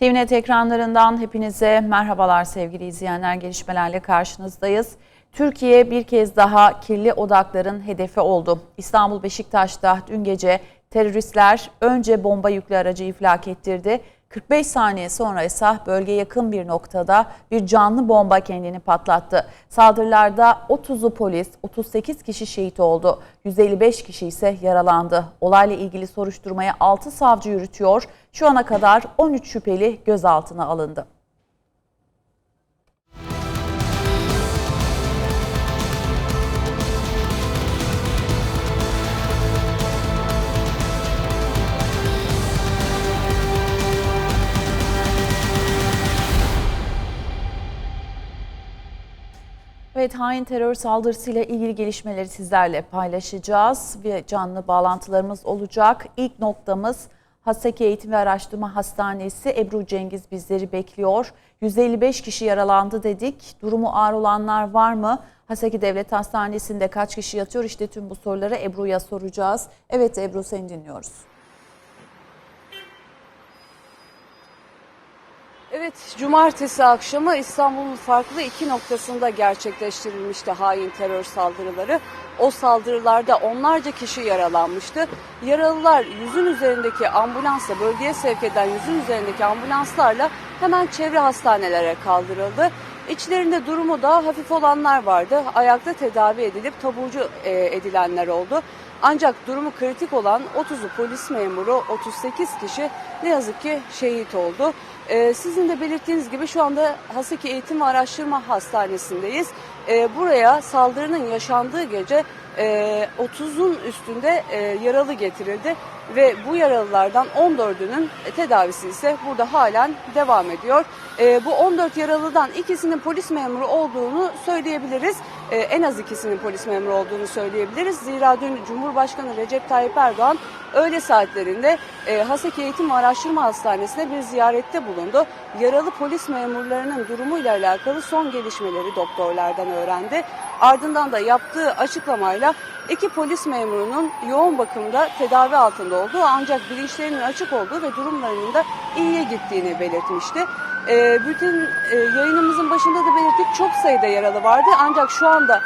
TVNET ekranlarından hepinize merhabalar sevgili izleyenler. Gelişmelerle karşınızdayız. Türkiye bir kez daha kirli odakların hedefi oldu. İstanbul Beşiktaş'ta dün gece teröristler önce bomba yüklü aracı iflak ettirdi. 45 saniye sonra ise bölge yakın bir noktada bir canlı bomba kendini patlattı. Saldırılarda 30'u polis, 38 kişi şehit oldu. 155 kişi ise yaralandı. Olayla ilgili soruşturmaya 6 savcı yürütüyor. Şu ana kadar 13 şüpheli gözaltına alındı. Evet hain terör saldırısıyla ilgili gelişmeleri sizlerle paylaşacağız ve canlı bağlantılarımız olacak. İlk noktamız Haseki Eğitim ve Araştırma Hastanesi Ebru Cengiz bizleri bekliyor. 155 kişi yaralandı dedik. Durumu ağır olanlar var mı? Haseki Devlet Hastanesi'nde kaç kişi yatıyor? İşte tüm bu soruları Ebru'ya soracağız. Evet Ebru seni dinliyoruz. Evet, cumartesi akşamı İstanbul'un farklı iki noktasında gerçekleştirilmişti hain terör saldırıları. O saldırılarda onlarca kişi yaralanmıştı. Yaralılar yüzün üzerindeki ambulansla, bölgeye sevk eden yüzün üzerindeki ambulanslarla hemen çevre hastanelere kaldırıldı. İçlerinde durumu daha hafif olanlar vardı. Ayakta tedavi edilip taburcu e, edilenler oldu. Ancak durumu kritik olan 30'u polis memuru, 38 kişi ne yazık ki şehit oldu. Ee, sizin de belirttiğiniz gibi şu anda Haseki Eğitim ve Araştırma Hastanesi'ndeyiz. Ee, buraya saldırının yaşandığı gece e, 30'un üstünde e, yaralı getirildi ve bu yaralılardan 14'ünün tedavisi ise burada halen devam ediyor. E, bu 14 yaralıdan ikisinin polis memuru olduğunu söyleyebiliriz. E, en az ikisinin polis memuru olduğunu söyleyebiliriz. Zira dün Cumhurbaşkanı Recep Tayyip Erdoğan öğle saatlerinde e, Haseki Eğitim Araştırma Hastanesi'ne bir ziyarette bulundu. Yaralı polis memurlarının durumuyla alakalı son gelişmeleri doktorlardan öğrendi. Ardından da yaptığı açıklamayla iki polis memurunun yoğun bakımda tedavi altında olduğu ancak bilinçlerinin açık olduğu ve durumlarının da iyiye gittiğini belirtmişti. E, bütün e, yayınımızın başında da belirttik çok sayıda yaralı vardı ancak şu anda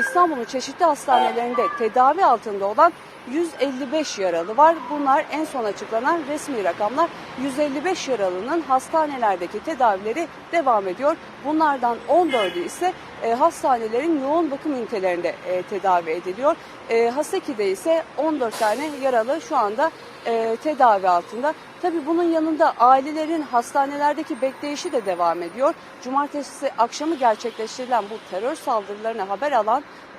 İstanbul'un çeşitli hastanelerinde tedavi altında olan 155 yaralı var. Bunlar en son açıklanan resmi rakamlar. 155 yaralının hastanelerdeki tedavileri devam ediyor. Bunlardan 14'ü ise e, hastanelerin yoğun bakım ünitelerinde e, tedavi ediliyor. E, Haseki'de ise 14 tane yaralı şu anda e, tedavi altında. Tabii bunun yanında ailelerin hastanelerdeki bekleyişi de devam ediyor. Cumartesi akşamı gerçekleştirilen bu terör saldırılarına haber alan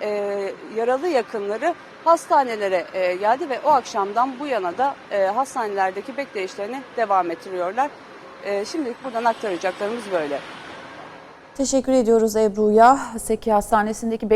e, yaralı yakınları hastanelere e, geldi ve o akşamdan bu yana da e, hastanelerdeki bekleyişlerini devam ettiriyorlar. E, şimdilik buradan aktaracaklarımız böyle. Teşekkür ediyoruz Ebru'ya. Haseki Hastanesi'ndeki